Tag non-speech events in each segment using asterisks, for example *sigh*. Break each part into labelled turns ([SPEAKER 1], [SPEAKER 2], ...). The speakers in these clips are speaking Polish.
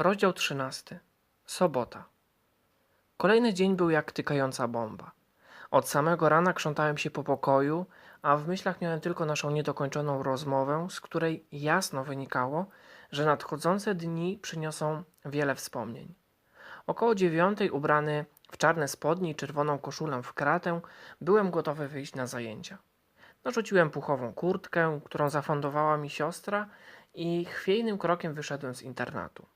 [SPEAKER 1] Rozdział 13. Sobota. Kolejny dzień był jak tykająca bomba. Od samego rana krzątałem się po pokoju, a w myślach miałem tylko naszą niedokończoną rozmowę, z której jasno wynikało, że nadchodzące dni przyniosą wiele wspomnień. Około dziewiątej, ubrany w czarne spodnie i czerwoną koszulę w kratę, byłem gotowy wyjść na zajęcia. Narzuciłem puchową kurtkę, którą zafundowała mi siostra i chwiejnym krokiem wyszedłem z internatu.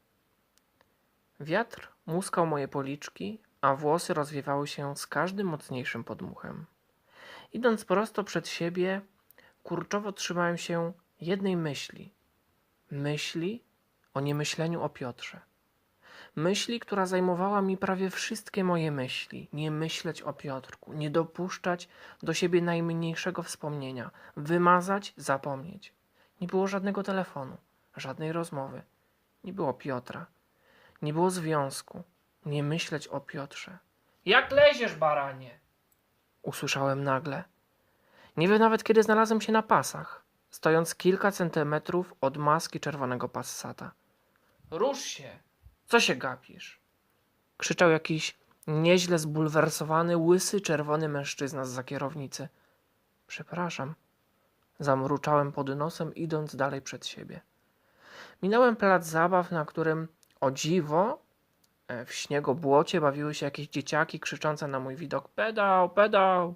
[SPEAKER 1] Wiatr muskał moje policzki, a włosy rozwiewały się z każdym mocniejszym podmuchem. Idąc prosto przed siebie, kurczowo trzymałem się jednej myśli. Myśli o niemyśleniu o Piotrze. Myśli, która zajmowała mi prawie wszystkie moje myśli. Nie myśleć o Piotrku, nie dopuszczać do siebie najmniejszego wspomnienia, wymazać, zapomnieć. Nie było żadnego telefonu, żadnej rozmowy. Nie było Piotra. Nie było związku. Nie myśleć o Piotrze. Jak leziesz, baranie? Usłyszałem nagle. Nie wiem nawet, kiedy znalazłem się na pasach, stojąc kilka centymetrów od maski czerwonego passata. Rusz się! Co się gapisz? Krzyczał jakiś nieźle zbulwersowany, łysy, czerwony mężczyzna z kierownicy. Przepraszam. Zamruczałem pod nosem, idąc dalej przed siebie. Minąłem plac zabaw, na którym o dziwo e, w śniego błocie bawiły się jakieś dzieciaki krzyczące na mój widok pedał, pedał.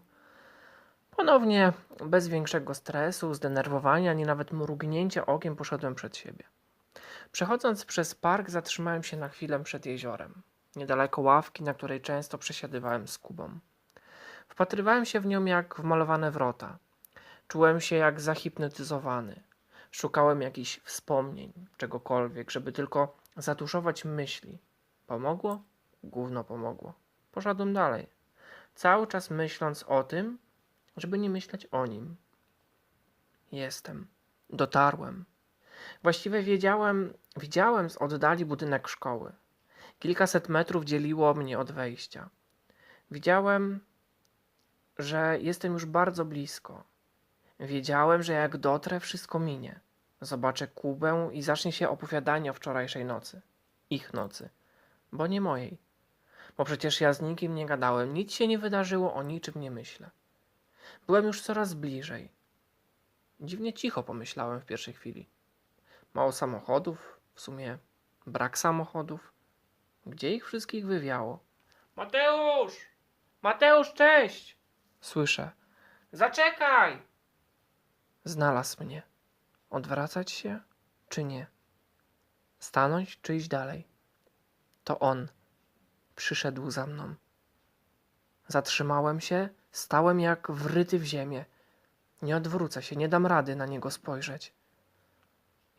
[SPEAKER 1] Ponownie, bez większego stresu, zdenerwowania, ani nawet mrugnięcia okiem poszedłem przed siebie. Przechodząc przez park zatrzymałem się na chwilę przed jeziorem, niedaleko ławki, na której często przesiadywałem z Kubą. Wpatrywałem się w nią jak w malowane wrota. Czułem się jak zahipnotyzowany. Szukałem jakichś wspomnień, czegokolwiek, żeby tylko zatuszować myśli. Pomogło? Gówno pomogło. Poszedłem dalej. Cały czas myśląc o tym, żeby nie myśleć o nim. Jestem. Dotarłem. Właściwie wiedziałem, widziałem z oddali budynek szkoły. Kilkaset metrów dzieliło mnie od wejścia. Widziałem, że jestem już bardzo blisko. Wiedziałem, że jak dotrę, wszystko minie. Zobaczę Kubę i zacznie się opowiadanie o wczorajszej nocy. Ich nocy. Bo nie mojej. Bo przecież ja z nikim nie gadałem, nic się nie wydarzyło, o niczym nie myślę. Byłem już coraz bliżej. Dziwnie cicho pomyślałem w pierwszej chwili. Mało samochodów, w sumie brak samochodów. Gdzie ich wszystkich wywiało? Mateusz! Mateusz, cześć! Słyszę. Zaczekaj! Znalazł mnie. Odwracać się, czy nie? Stanąć, czy iść dalej? To on. Przyszedł za mną. Zatrzymałem się, stałem jak wryty w ziemię. Nie odwrócę się, nie dam rady na niego spojrzeć.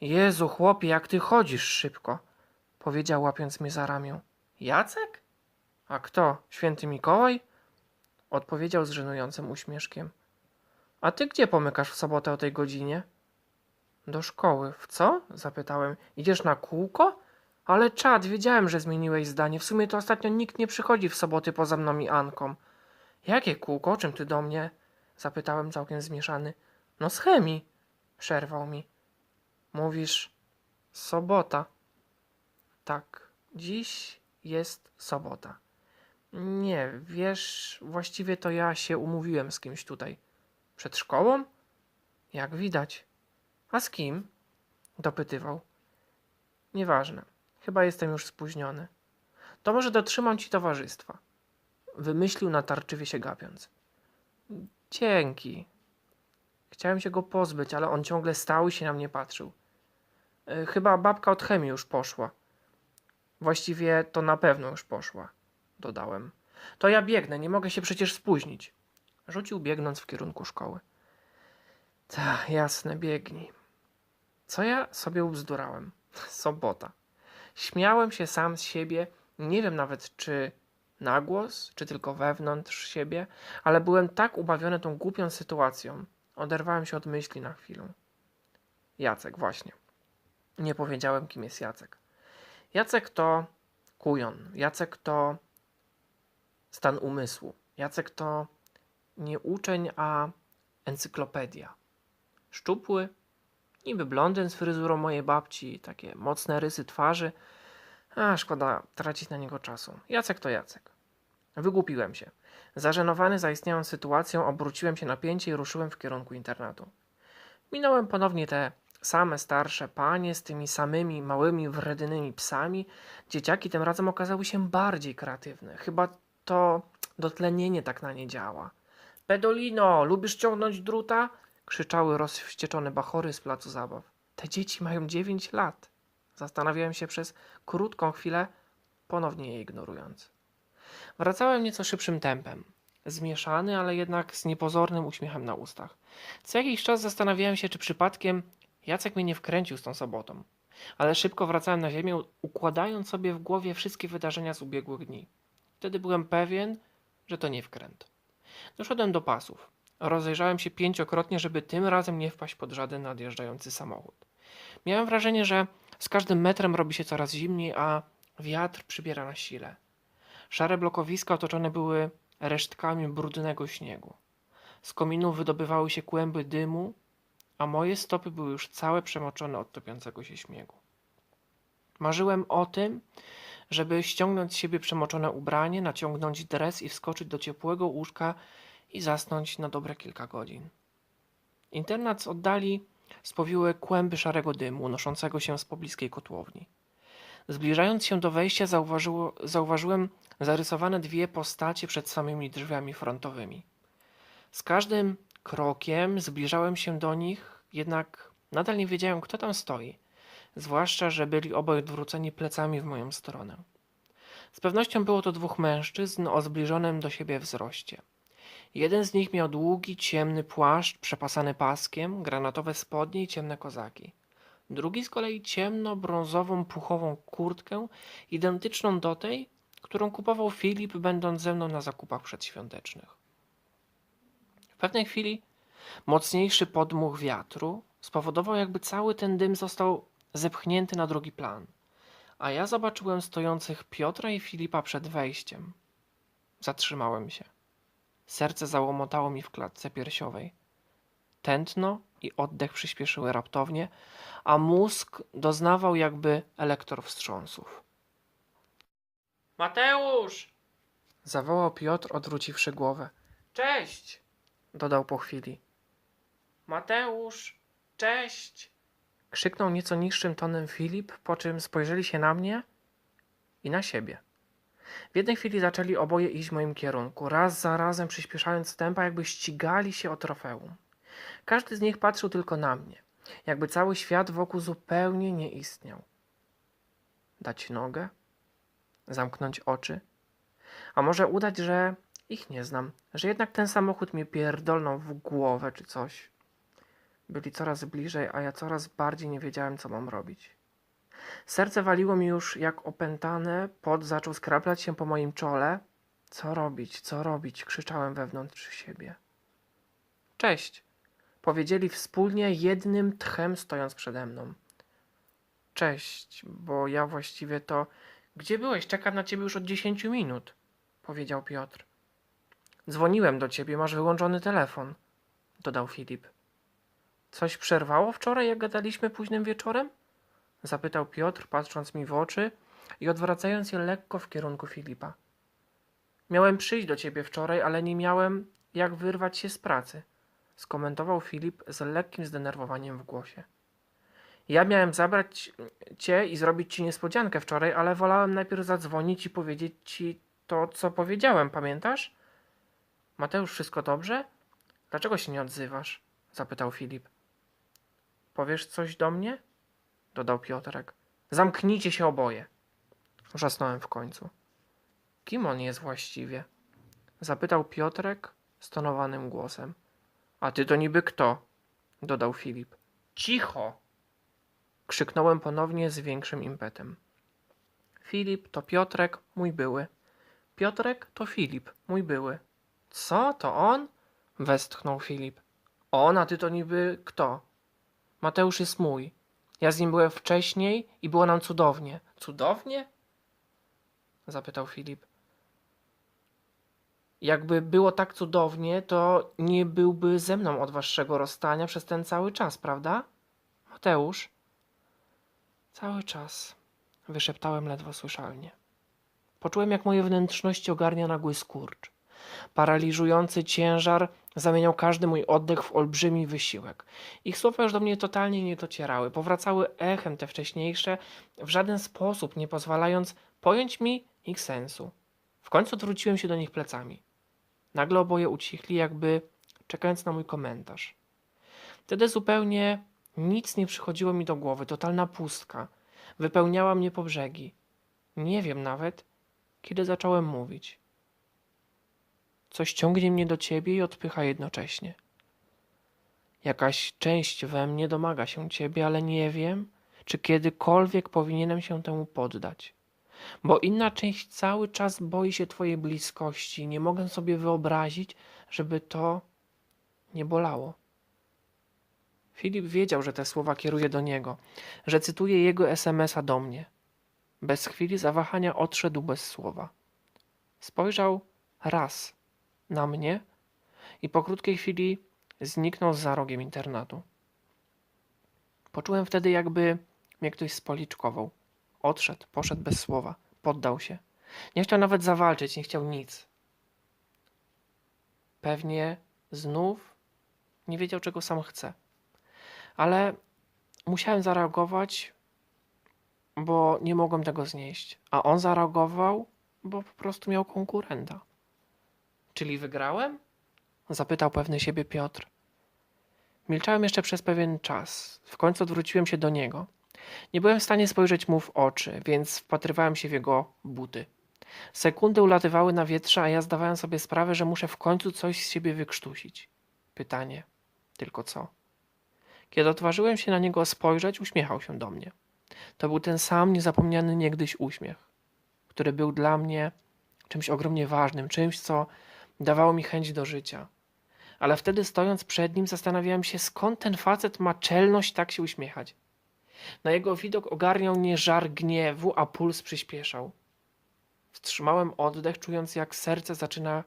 [SPEAKER 1] Jezu, chłopie, jak ty chodzisz szybko, powiedział łapiąc mnie za ramię. Jacek? A kto? Święty Mikołaj? Odpowiedział z żenującym uśmieszkiem. A ty gdzie pomykasz w sobotę o tej godzinie? Do szkoły. W co? Zapytałem. Idziesz na kółko? Ale czad, wiedziałem, że zmieniłeś zdanie. W sumie to ostatnio nikt nie przychodzi w soboty poza mną i Anką. Jakie kółko? Czym ty do mnie? Zapytałem całkiem zmieszany. No z chemii. Przerwał mi. Mówisz sobota. Tak, dziś jest sobota. Nie, wiesz, właściwie to ja się umówiłem z kimś tutaj. Przed szkołą? Jak widać. A z kim? Dopytywał. Nieważne. Chyba jestem już spóźniony. To może dotrzymam ci towarzystwa. Wymyślił natarczywie się gapiąc. Dzięki. Chciałem się go pozbyć, ale on ciągle stał i się na mnie patrzył. E, Chyba babka od chemii już poszła. Właściwie to na pewno już poszła, dodałem. To ja biegnę, nie mogę się przecież spóźnić. Rzucił biegnąc w kierunku szkoły. Ta, jasne, biegnij. Co ja sobie ubzdurałem? *laughs* Sobota. Śmiałem się sam z siebie, nie wiem nawet czy na głos, czy tylko wewnątrz siebie, ale byłem tak ubawiony tą głupią sytuacją. Oderwałem się od myśli na chwilę. Jacek, właśnie. Nie powiedziałem, kim jest Jacek. Jacek to kujon. Jacek to stan umysłu. Jacek to nie uczeń, a encyklopedia. Szczupły, niby blondyn z fryzurą mojej babci, takie mocne rysy twarzy, A, szkoda tracić na niego czasu. Jacek to Jacek. Wygłupiłem się. Zażenowany zaistniałą sytuacją, obróciłem się na pięcie i ruszyłem w kierunku internatu. Minąłem ponownie te same starsze panie z tymi samymi małymi, wrednymi psami. Dzieciaki tym razem okazały się bardziej kreatywne. Chyba to dotlenienie tak na nie działa. Pedolino, lubisz ciągnąć druta? Krzyczały rozwścieczone bachory z placu zabaw. Te dzieci mają dziewięć lat. Zastanawiałem się przez krótką chwilę, ponownie je ignorując. Wracałem nieco szybszym tempem. Zmieszany, ale jednak z niepozornym uśmiechem na ustach. Co jakiś czas zastanawiałem się, czy przypadkiem Jacek mnie nie wkręcił z tą sobotą. Ale szybko wracałem na ziemię, układając sobie w głowie wszystkie wydarzenia z ubiegłych dni. Wtedy byłem pewien, że to nie wkręt. Doszedłem do pasów. Rozejrzałem się pięciokrotnie, żeby tym razem nie wpaść pod żaden nadjeżdżający samochód. Miałem wrażenie, że z każdym metrem robi się coraz zimniej, a wiatr przybiera na sile. Szare blokowiska otoczone były resztkami brudnego śniegu. Z kominów wydobywały się kłęby dymu, a moje stopy były już całe przemoczone od topiącego się śniegu. Marzyłem o tym, żeby ściągnąć z siebie przemoczone ubranie, naciągnąć dres i wskoczyć do ciepłego łóżka i zasnąć na dobre kilka godzin. Internat z oddali spowiły kłęby szarego dymu unoszącego się z pobliskiej kotłowni. Zbliżając się do wejścia, zauważyłem zarysowane dwie postacie przed samymi drzwiami frontowymi. Z każdym krokiem zbliżałem się do nich, jednak nadal nie wiedziałem, kto tam stoi, zwłaszcza, że byli obaj odwróceni plecami w moją stronę. Z pewnością było to dwóch mężczyzn o zbliżonym do siebie wzroście. Jeden z nich miał długi, ciemny płaszcz przepasany paskiem, granatowe spodnie i ciemne kozaki. Drugi z kolei ciemno-brązową puchową kurtkę, identyczną do tej, którą kupował Filip, będąc ze mną na zakupach przedświątecznych. W pewnej chwili mocniejszy podmuch wiatru spowodował, jakby cały ten dym został zepchnięty na drugi plan, a ja zobaczyłem stojących Piotra i Filipa przed wejściem. Zatrzymałem się. Serce załomotało mi w klatce piersiowej. Tętno i oddech przyspieszyły raptownie, a mózg doznawał jakby elektrowstrząsów. Mateusz! zawołał Piotr, odwróciwszy głowę. Cześć! dodał po chwili. Mateusz, cześć! krzyknął nieco niższym tonem Filip, po czym spojrzeli się na mnie i na siebie. W jednej chwili zaczęli oboje iść w moim kierunku, raz za razem przyspieszając tempa, jakby ścigali się o trofeum. Każdy z nich patrzył tylko na mnie, jakby cały świat wokół zupełnie nie istniał. Dać nogę? Zamknąć oczy? A może udać, że ich nie znam, że jednak ten samochód mnie pierdolnął w głowę czy coś. Byli coraz bliżej, a ja coraz bardziej nie wiedziałem, co mam robić. Serce waliło mi już jak opętane, pot zaczął skraplać się po moim czole. Co robić, co robić? krzyczałem wewnątrz siebie. Cześć, powiedzieli wspólnie jednym tchem stojąc przede mną. Cześć, bo ja właściwie to. Gdzie byłeś? Czekam na ciebie już od dziesięciu minut, powiedział Piotr. Dzwoniłem do ciebie, masz wyłączony telefon, dodał Filip. Coś przerwało wczoraj, jak gadaliśmy późnym wieczorem? Zapytał Piotr, patrząc mi w oczy i odwracając je lekko w kierunku Filipa. Miałem przyjść do ciebie wczoraj, ale nie miałem jak wyrwać się z pracy, skomentował Filip z lekkim zdenerwowaniem w głosie. Ja miałem zabrać cię i zrobić ci niespodziankę wczoraj, ale wolałem najpierw zadzwonić i powiedzieć ci to, co powiedziałem, pamiętasz? Mateusz, wszystko dobrze? Dlaczego się nie odzywasz? zapytał Filip. Powiesz coś do mnie? Dodał Piotrek. Zamknijcie się oboje. Wrzasnąłem w końcu. Kim on jest właściwie? Zapytał Piotrek stonowanym głosem. A ty to niby kto? dodał Filip. Cicho! Krzyknąłem ponownie z większym impetem. Filip to Piotrek, mój były. Piotrek to Filip, mój były. Co, to on? Westchnął Filip. On, a ty to niby kto? Mateusz jest mój. Ja z nim byłem wcześniej i było nam cudownie. Cudownie? Zapytał Filip. Jakby było tak cudownie, to nie byłby ze mną od waszego rozstania przez ten cały czas, prawda? Mateusz? Cały czas. Wyszeptałem ledwo słyszalnie. Poczułem, jak moje wnętrzności ogarnia nagły skurcz. Paraliżujący ciężar zamieniał każdy mój oddech w olbrzymi wysiłek. Ich słowa już do mnie totalnie nie docierały. Powracały echem te wcześniejsze, w żaden sposób nie pozwalając pojąć mi ich sensu. W końcu odwróciłem się do nich plecami. Nagle oboje ucichli, jakby czekając na mój komentarz. Wtedy zupełnie nic nie przychodziło mi do głowy, totalna pustka. Wypełniała mnie po brzegi. Nie wiem nawet, kiedy zacząłem mówić. Coś ciągnie mnie do ciebie i odpycha jednocześnie. Jakaś część we mnie domaga się ciebie, ale nie wiem, czy kiedykolwiek powinienem się temu poddać. Bo inna część cały czas boi się twojej bliskości nie mogę sobie wyobrazić, żeby to nie bolało. Filip wiedział, że te słowa kieruje do niego, że cytuje jego SMS-a do mnie. Bez chwili zawahania odszedł bez słowa. Spojrzał raz na mnie i po krótkiej chwili zniknął za rogiem internatu. Poczułem wtedy, jakby mnie ktoś spoliczkował. Odszedł, poszedł bez słowa, poddał się. Nie chciał nawet zawalczyć, nie chciał nic. Pewnie znów nie wiedział, czego sam chce. Ale musiałem zareagować, bo nie mogłem tego znieść. A on zareagował, bo po prostu miał konkurenta. Czyli wygrałem? Zapytał pewny siebie Piotr. Milczałem jeszcze przez pewien czas. W końcu odwróciłem się do niego. Nie byłem w stanie spojrzeć mu w oczy, więc wpatrywałem się w jego buty. Sekundy ulatywały na wietrze, a ja zdawałem sobie sprawę, że muszę w końcu coś z siebie wykrztusić. Pytanie, tylko co? Kiedy odważyłem się na niego spojrzeć, uśmiechał się do mnie. To był ten sam niezapomniany niegdyś uśmiech, który był dla mnie czymś ogromnie ważnym, czymś, co dawało mi chęć do życia. Ale wtedy stojąc przed nim zastanawiałem się, skąd ten facet ma czelność tak się uśmiechać. Na jego widok ogarniał mnie żar gniewu, a puls przyspieszał. Wstrzymałem oddech, czując jak serce zaczyna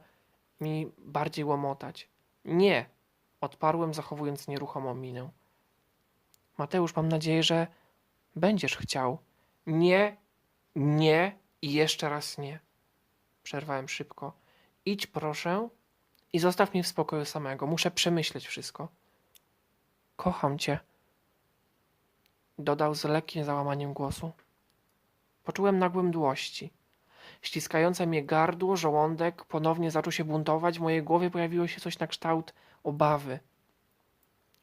[SPEAKER 1] mi bardziej łomotać. Nie, odparłem, zachowując nieruchomą minę. Mateusz, mam nadzieję, że będziesz chciał. Nie, nie i jeszcze raz nie. Przerwałem szybko. Idź proszę i zostaw mnie w spokoju samego. Muszę przemyśleć wszystko. Kocham cię. Dodał z lekkim załamaniem głosu. Poczułem nagłe mdłości. Ściskające mnie gardło, żołądek ponownie zaczął się buntować. W mojej głowie pojawiło się coś na kształt obawy.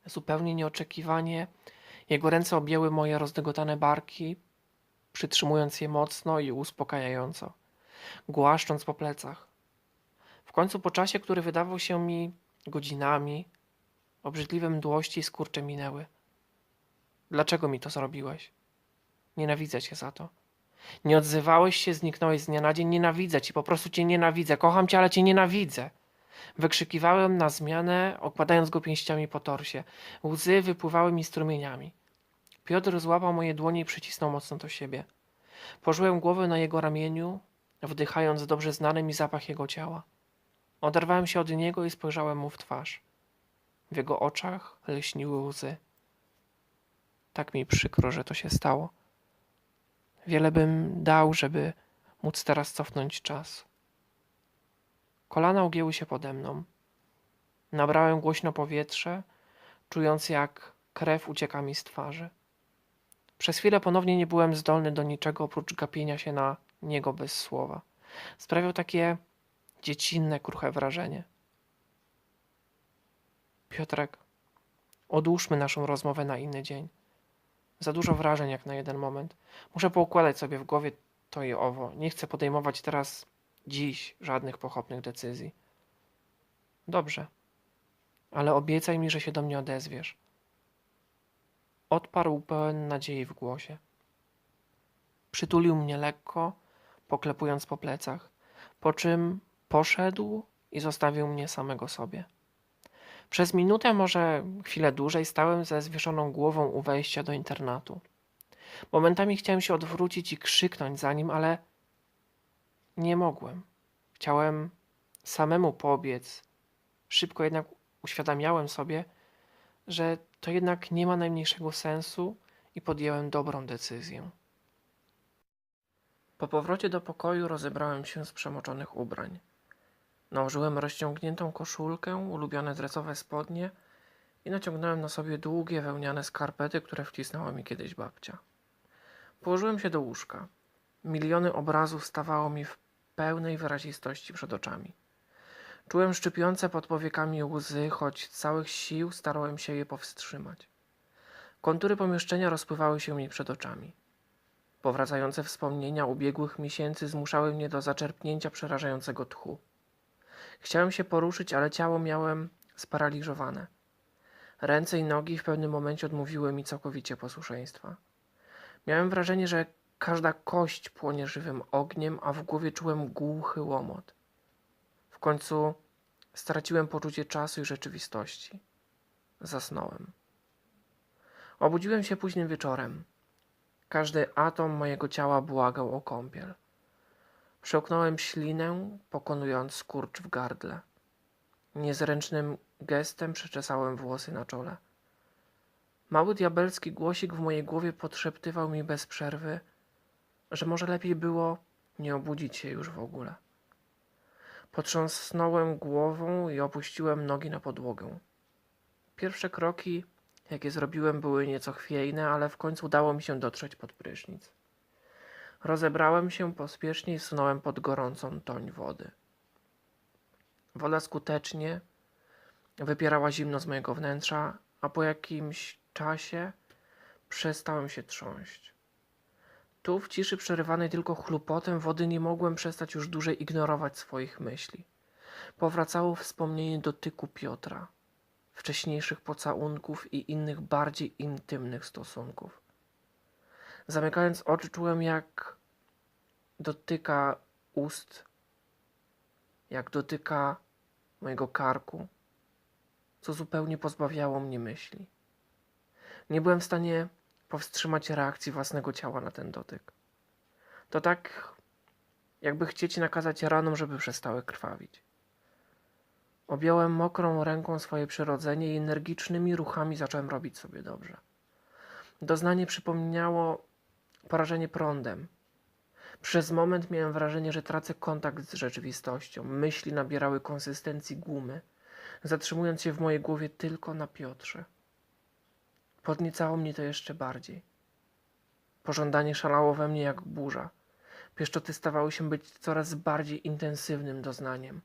[SPEAKER 1] Zupełnie nieoczekiwanie jego ręce objęły moje rozdygotane barki, przytrzymując je mocno i uspokajająco, głaszcząc po plecach. W końcu po czasie, który wydawał się mi godzinami, obrzydliwe mdłości i skurcze minęły. Dlaczego mi to zrobiłeś? Nienawidzę cię za to. Nie odzywałeś się, zniknąłeś z dnia na dzień. Nienawidzę ci, po prostu cię nienawidzę. Kocham cię, ale cię nienawidzę. Wykrzykiwałem na zmianę, okładając go pięściami po torsie. Łzy wypływały mi strumieniami. Piotr złapał moje dłonie i przycisnął mocno do siebie. Położyłem głowę na jego ramieniu, wdychając dobrze znany mi zapach jego ciała. Oderwałem się od niego i spojrzałem mu w twarz. W jego oczach lśniły łzy. Tak mi przykro, że to się stało. Wiele bym dał, żeby móc teraz cofnąć czas. Kolana ugięły się pode mną. Nabrałem głośno powietrze, czując jak krew ucieka mi z twarzy. Przez chwilę ponownie nie byłem zdolny do niczego oprócz gapienia się na niego bez słowa. Sprawiał takie dziecinne, kruche wrażenie. Piotrek, odłóżmy naszą rozmowę na inny dzień. Za dużo wrażeń jak na jeden moment. Muszę poukładać sobie w głowie to i owo. Nie chcę podejmować teraz, dziś, żadnych pochopnych decyzji. Dobrze, ale obiecaj mi, że się do mnie odezwiesz. Odparł pełen nadziei w głosie. Przytulił mnie lekko, poklepując po plecach, po czym poszedł i zostawił mnie samego sobie. Przez minutę, może chwilę dłużej, stałem ze zwieszoną głową u wejścia do internatu. Momentami chciałem się odwrócić i krzyknąć za nim, ale nie mogłem. Chciałem samemu pobiec. Szybko jednak uświadamiałem sobie, że to jednak nie ma najmniejszego sensu i podjąłem dobrą decyzję. Po powrocie do pokoju rozebrałem się z przemoczonych ubrań. Nałożyłem rozciągniętą koszulkę, ulubione dresowe spodnie i naciągnąłem na sobie długie wełniane skarpety, które wcisnęła mi kiedyś babcia. Położyłem się do łóżka. Miliony obrazów stawało mi w pełnej wyrazistości przed oczami. Czułem szczypiące pod powiekami łzy, choć z całych sił starałem się je powstrzymać. Kontury pomieszczenia rozpływały się mi przed oczami. Powracające wspomnienia ubiegłych miesięcy zmuszały mnie do zaczerpnięcia przerażającego tchu. Chciałem się poruszyć, ale ciało miałem sparaliżowane. Ręce i nogi w pewnym momencie odmówiły mi całkowicie posłuszeństwa. Miałem wrażenie, że każda kość płonie żywym ogniem, a w głowie czułem głuchy łomot. W końcu straciłem poczucie czasu i rzeczywistości. Zasnąłem. Obudziłem się późnym wieczorem. Każdy atom mojego ciała błagał o kąpiel. Przełknąłem ślinę, pokonując skurcz w gardle. Niezręcznym gestem przeczesałem włosy na czole. Mały diabelski głosik w mojej głowie podszeptywał mi bez przerwy, że może lepiej było nie obudzić się już w ogóle. Potrząsnąłem głową i opuściłem nogi na podłogę. Pierwsze kroki, jakie zrobiłem, były nieco chwiejne, ale w końcu udało mi się dotrzeć pod prysznic. Rozebrałem się pospiesznie i sunąłem pod gorącą toń wody. Woda skutecznie wypierała zimno z mojego wnętrza, a po jakimś czasie przestałem się trząść. Tu, w ciszy przerywanej tylko chlupotem wody, nie mogłem przestać już dłużej ignorować swoich myśli. Powracało wspomnienie dotyku Piotra, wcześniejszych pocałunków i innych bardziej intymnych stosunków. Zamykając oczy, czułem, jak dotyka ust, jak dotyka mojego karku, co zupełnie pozbawiało mnie myśli. Nie byłem w stanie powstrzymać reakcji własnego ciała na ten dotyk. To tak, jakby chcieć nakazać ranom, żeby przestały krwawić. Objąłem mokrą ręką swoje przyrodzenie i energicznymi ruchami zacząłem robić sobie dobrze. Doznanie przypomniało porażenie prądem. Przez moment miałem wrażenie, że tracę kontakt z rzeczywistością. Myśli nabierały konsystencji gumy, zatrzymując się w mojej głowie tylko na Piotrze. Podniecało mnie to jeszcze bardziej. Pożądanie szalało we mnie jak burza. Pieszczoty stawały się być coraz bardziej intensywnym doznaniem.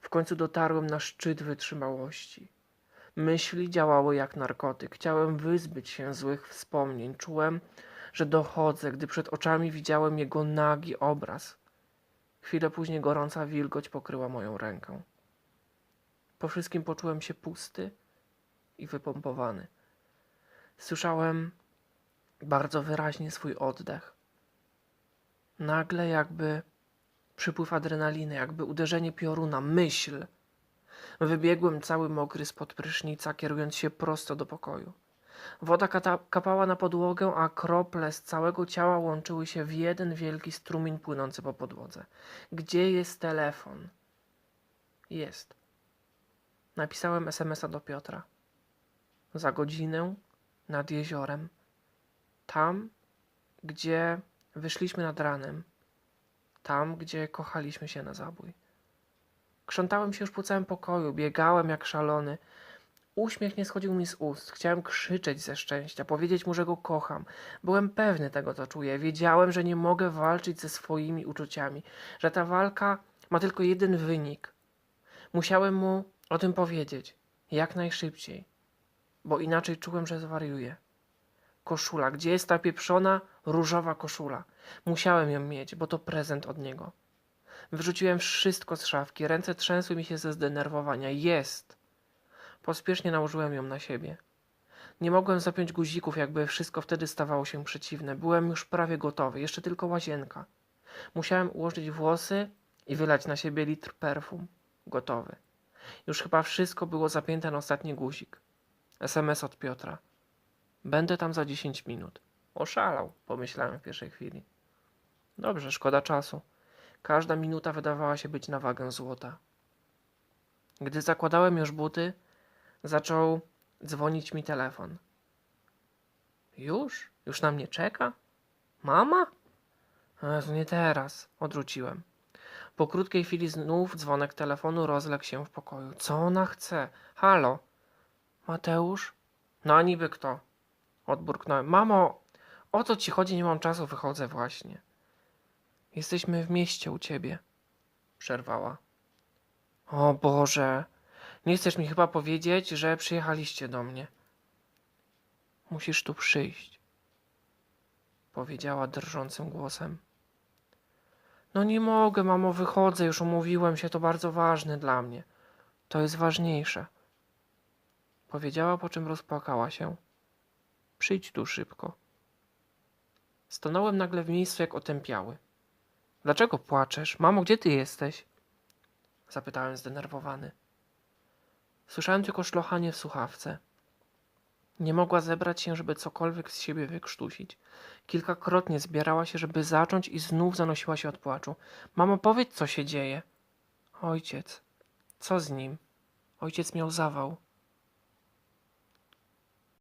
[SPEAKER 1] W końcu dotarłem na szczyt wytrzymałości. Myśli działały jak narkotyk. Chciałem wyzbyć się złych wspomnień. Czułem, że dochodzę, gdy przed oczami widziałem jego nagi obraz. Chwilę później gorąca wilgoć pokryła moją rękę. Po wszystkim poczułem się pusty i wypompowany. Słyszałem bardzo wyraźnie swój oddech. Nagle jakby przypływ adrenaliny, jakby uderzenie pioruna, myśl. Wybiegłem cały mokry spod prysznica, kierując się prosto do pokoju. Woda kapała na podłogę, a krople z całego ciała łączyły się w jeden wielki strumień płynący po podłodze. Gdzie jest telefon? Jest. Napisałem SMS-a do Piotra. Za godzinę nad jeziorem. Tam, gdzie wyszliśmy nad ranem. Tam, gdzie kochaliśmy się na zabój. Krzątałem się już po całym pokoju, biegałem jak szalony. Uśmiech nie schodził mi z ust. Chciałem krzyczeć ze szczęścia, powiedzieć mu, że go kocham. Byłem pewny tego, co czuję. Wiedziałem, że nie mogę walczyć ze swoimi uczuciami, że ta walka ma tylko jeden wynik. Musiałem mu o tym powiedzieć jak najszybciej, bo inaczej czułem, że zwariuję. Koszula, gdzie jest ta pieprzona różowa koszula? Musiałem ją mieć, bo to prezent od niego. Wyrzuciłem wszystko z szafki, ręce trzęsły mi się ze zdenerwowania. Jest! Pospiesznie nałożyłem ją na siebie. Nie mogłem zapiąć guzików, jakby wszystko wtedy stawało się przeciwne. Byłem już prawie gotowy, jeszcze tylko łazienka. Musiałem ułożyć włosy i wylać na siebie litr perfum. Gotowy. Już chyba wszystko było zapięte na ostatni guzik. SMS od Piotra. Będę tam za 10 minut. Oszalał, pomyślałem w pierwszej chwili. Dobrze, szkoda czasu. Każda minuta wydawała się być na wagę złota. Gdy zakładałem już buty, zaczął dzwonić mi telefon. Już? Już na mnie czeka? Mama? Jezu, nie teraz, odrzuciłem. Po krótkiej chwili znów dzwonek telefonu rozległ się w pokoju. Co ona chce? Halo? Mateusz? No, niby kto? Odburknąłem. Mamo, o co ci chodzi? Nie mam czasu, wychodzę właśnie. Jesteśmy w mieście u ciebie. Przerwała. O Boże, nie chcesz mi chyba powiedzieć, że przyjechaliście do mnie. Musisz tu przyjść, powiedziała drżącym głosem. No nie mogę, mamo, wychodzę, już umówiłem się, to bardzo ważne dla mnie. To jest ważniejsze. Powiedziała, po czym rozpłakała się. Przyjdź tu szybko. Stanąłem nagle w miejscu jak otępiały. Dlaczego płaczesz? Mamo, gdzie ty jesteś? Zapytałem zdenerwowany. Słyszałem tylko szlochanie w słuchawce. Nie mogła zebrać się, żeby cokolwiek z siebie wykrztusić. Kilkakrotnie zbierała się, żeby zacząć i znów zanosiła się od płaczu. Mamo, powiedz, co się dzieje. Ojciec. Co z nim? Ojciec miał zawał.